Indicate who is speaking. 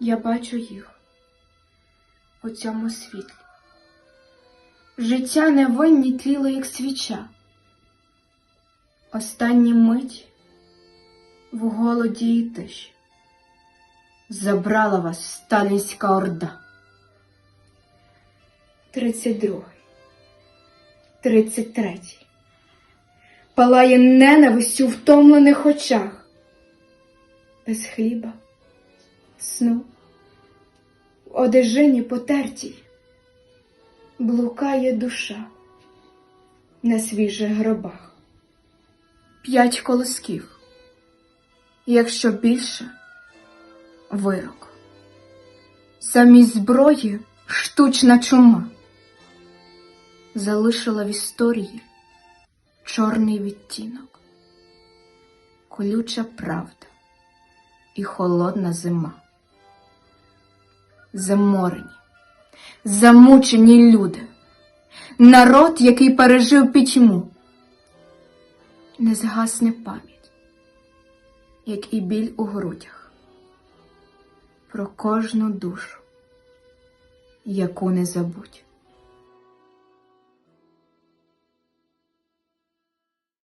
Speaker 1: Я бачу їх у цьому світлі. Життя невинні тліло, як свіча. Останні мить в голоді і тиші забрала вас сталінська орда. Тридцять другий, тридцять третій. Палає ненавистю в втомлених очах. Без хліба, сну, в одежині потертій блукає душа на свіжих гробах. П'ять колосків, якщо більше вирок. Замість зброї штучна чума залишила в історії чорний відтінок, колюча правда і холодна зима. Заморені, замучені люди, народ, який пережив пітьму, не згасне пам'ять, як і біль у грудях, про кожну душу, яку не забудь.